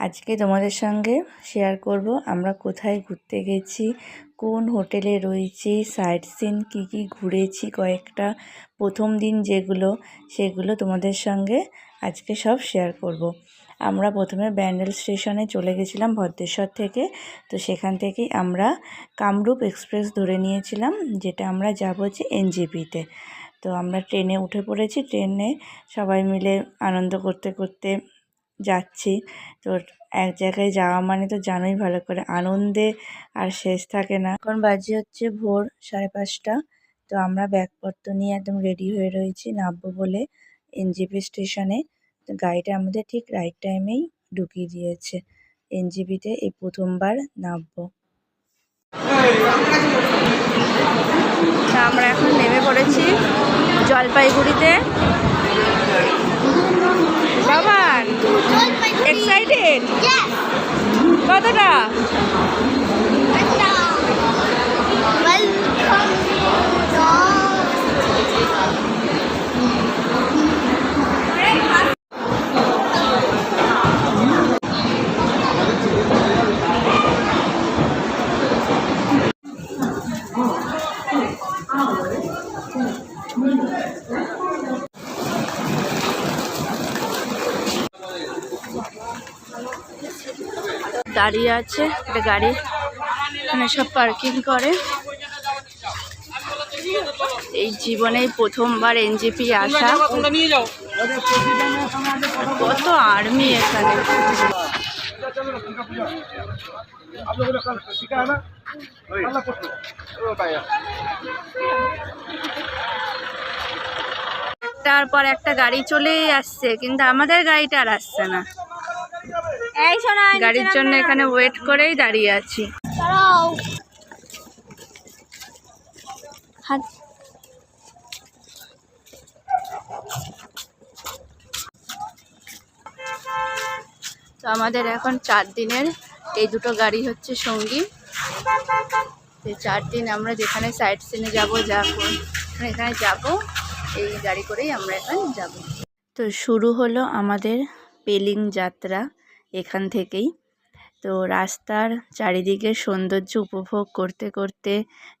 আজকে তোমাদের সঙ্গে শেয়ার করব, আমরা কোথায় ঘুরতে গেছি, কোন হোটেলে রয়েছি সাইট সিন কী কী ঘুরেছি, কয়েকটা প্রথম দিন যেগুলো, সেগুলো তোমাদের সঙ্গে আজকে সব শেয়ার করব। আমরা প্রথমে ব্যান্ডেল স্টেশনে চলে গেছিলাম ভদ্রেশ্বর থেকে, তো সেখান থেকেই আমরা কামরূপ এক্সপ্রেস ধরে নিয়েছিলাম, যেটা আমরা যাব হচ্ছে এনজেপিতে তো আমরা ট্রেনে উঠে পড়েছি, ট্রেনে সবাই মিলে আনন্দ করতে করতে যাচ্ছি। তো এক জায়গায় যাওয়া মানে তো জানোই ভালো করে, আনন্দে আর শেষ থাকে না। এখন বাজে হচ্ছে ভোর সাড়ে পাঁচটা। তো আমরা ব্যাগপত্র নিয়ে একদম রেডি হয়ে রয়েছি নামবো বলে এনজিপি স্টেশনে। তো গাড়িটা আমাদের ঠিক রাইট টাইমেই ঢুকিয়ে দিয়েছে। এনজিপিতে এই প্রথমবার নামবো। আমরা এখন নেমে পড়েছি জলপাইগুড়িতে। বাবার এক্সাইটেড কতটা? দাঁড়িয়ে আছে, একটা গাড়ি এখানে সব পার্কিং করে। এই জীবনে প্রথমবার এনজিপি আসা। কত আর্মি এখানে। একটার পর একটা গাড়ি চলেই আসছে, কিন্তু আমাদের গাড়িটা আর আসছে না। গাড়ির জন্য এখানে ওয়েট করেই দাঁড়িয়ে আছি। তো আমাদের এখন চার দিনের এই দুটো গাড়ি হচ্ছে সঙ্গী। তো চার দিন আমরা যেখানে সাইড সিনে যাব যা এখানে যাব এই গাড়ি করেই আমরা এখন যাব। তো শুরু হলো আমাদের পেলিং যাত্রা। এখান থেকেই। তো রাস্তার চারিদিকে সৌন্দর্য উপভোগ করতে করতে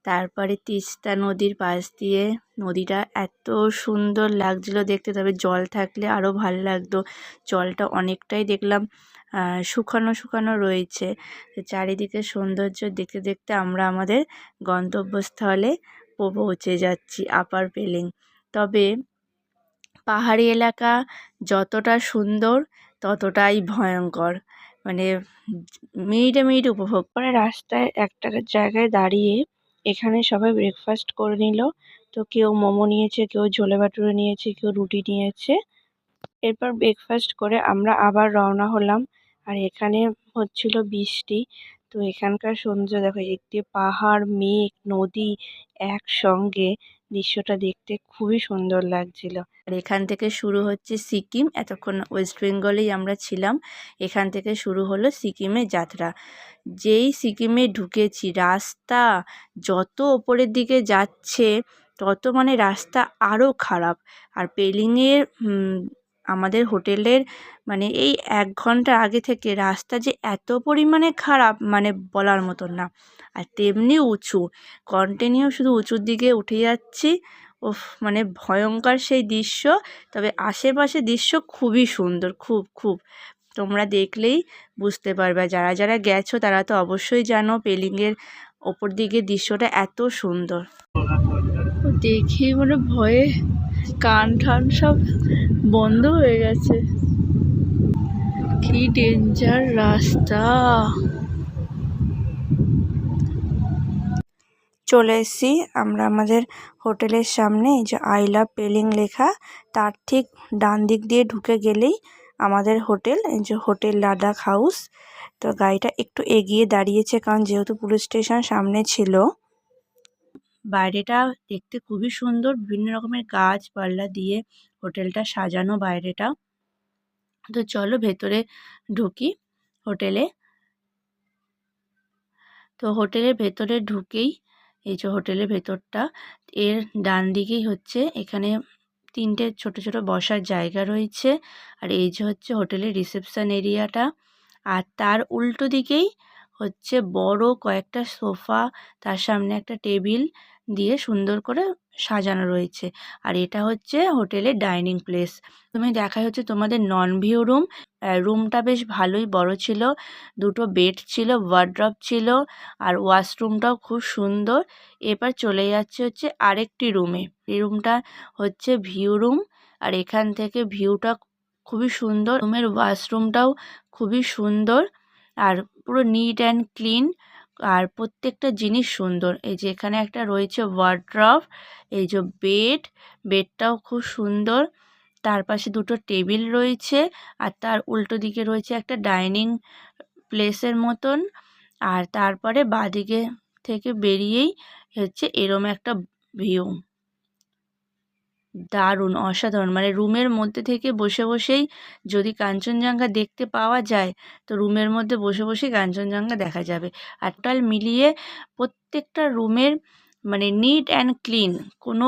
তারপরে তিস্তা নদীর পাশ দিয়ে নদীটা এত সুন্দর লাগছিল দেখতে। তবে জল থাকলে আরও ভালো লাগতো। জলটা অনেকটাই দেখলাম শুকানো শুকানো রয়েছে। তো চারিদিকে সৌন্দর্য দেখতে দেখতে আমরা আমাদের গন্তব্যস্থলে পৌঁছে যাচ্ছি আপার পেলিং তবে পাহাড়ি এলাকা যতটা সুন্দর ততটাই ভয়ঙ্কর। মানে মিনিটে মিনিটে উপভোগ করে রাস্তায় একটা জায়গায় দাঁড়িয়ে এখানে সবাই ব্রেকফাস্ট করে নিল। তো কেউ মোমো নিয়েছে, কেউ ছোলে ভাটুরে নিয়েছে, কেউ রুটি নিয়েছে। এরপর ব্রেকফাস্ট করে আমরা আবার রওনা হলাম। আর এখানে হচ্ছিল বৃষ্টি। তো এখানকার সৌন্দর্য দেখো, একটি পাহাড়, মেঘ, নদী একসঙ্গে। দৃশ্যটা দেখতে খুবই সুন্দর লাগছিল। আর এখান থেকে শুরু হচ্ছে সিকিম, এতক্ষণ ওয়েস্ট বেঙ্গলেই আমরা ছিলাম। এখান থেকে শুরু হলো সিকিমের যাত্রা। যেই সিকিমে ঢুকেছি, রাস্তা যত ওপরের দিকে যাচ্ছে, তত মানে রাস্তা আরও খারাপ। আর পেলিংয়ের আমাদের হোটেলের মানে এই এক ঘণ্টা আগে থেকে রাস্তা যে এত পরিমাণে খারাপ মানে বলার মতন না। আর তেমনি উঁচু। কন্টিনিউ শুধু উঁচুর দিকে উঠে যাচ্ছি। উফ মানে ভয়ঙ্কর সেই দৃশ্য। তবে আশেপাশে দৃশ্য খুবই সুন্দর, খুব খুব। তোমরা দেখলেই বুঝতে পারবে। যারা যারা গেছো, তারা তো অবশ্যই জানো পেলিংয়ের ওপর দিকে দৃশ্যটা এত সুন্দর। দেখেই মানে ভয়ে কান ঠান সব বন্ধ হয়ে গেছে। কি ডেঞ্জার রাস্তা। চলে এসেছি আমরা আমাদের হোটেলের সামনে, এই যে আই লাভ পেলিং লেখা। তার ঠিক ডান দিক দিয়ে ঢুকে গেলেই আমাদের হোটেল, এই যে হোটেল লাদাখ হাউস। তো গাড়িটা একটু এগিয়ে দাঁড়িয়েছে কারণ যেহেতু পুলিশ স্টেশন সামনে ছিল। বাইরেটা দেখতে খুবই সুন্দর। বিভিন্ন রকমের গাছপালা দিয়ে হোটেলটা সাজানো বাইরেটা। তো চলো ভেতরে ঢুকি হোটেলে। তো হোটেলের ভেতরে ঢুকেই, এই যে হোটেলের ভেতরটা, এর ডান দিকেই হচ্ছে এখানে তিনটে ছোট ছোট বসার জায়গা রয়েছে। আর এই যে হচ্ছে হোটেলের রিসেপশন এরিয়াটা। আর তার উল্টো দিকেই হচ্ছে বড় কয়েকটা সোফা, তার সামনে একটা টেবিল দিয়ে সুন্দর করে সাজানো রয়েছে। আর এটা হচ্ছে হোটেলের ডাইনিং প্লেস। তুমি দেখাই হচ্ছে তোমাদের নন ভিউ রুম। রুমটা বেশ ভালোই বড় ছিল। দুটো বেড ছিল, ওয়ার্ড্রপ ছিল, আর ওয়াশরুমটাও খুব সুন্দর। এবার চলে যাচ্ছে হচ্ছে আরেকটি রুমে। এই রুমটা হচ্ছে ভিউ রুম। আর এখান থেকে ভিউটা খুবই সুন্দর। রুমের ওয়াশরুমটাও খুবই সুন্দর। আর পুরো নিট অ্যান্ড ক্লিন। আর প্রত্যেকটা জিনিস সুন্দর। এই যে এখানে একটা রয়েছে ওয়ার্ড্রফ এই যে বেড বেডটাও খুব সুন্দর। তার পাশে দুটো টেবিল রয়েছে আর তার উল্টো দিকে রয়েছে একটা ডাইনিং প্লেসের মতন। আর তারপরে বাঁদিকে থেকে বেরিয়েই হচ্ছে এরম একটা ভিউ দারুণ, অসাধারণ। মানে রুমের মধ্যে থেকে বসে বসেই যদি কাঞ্চনজঙ্ঘা দেখতে পাওয়া যায়, তো রুমের মধ্যে বসে বসেই কাঞ্চনজঙ্ঘা দেখা যাবে। আর টোটাল মিলিয়ে প্রত্যেকটা রুমের মানে নিট অ্যান্ড ক্লিন কোনো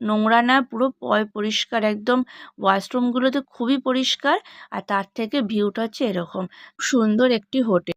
নোংরা না, পুরো পরিষ্কার, একদম ওয়াশরুমগুলো তো খুবই পরিষ্কার, আর তার থেকে ভিউটা হচ্ছে এরকম। সুন্দর একটি হোটেল।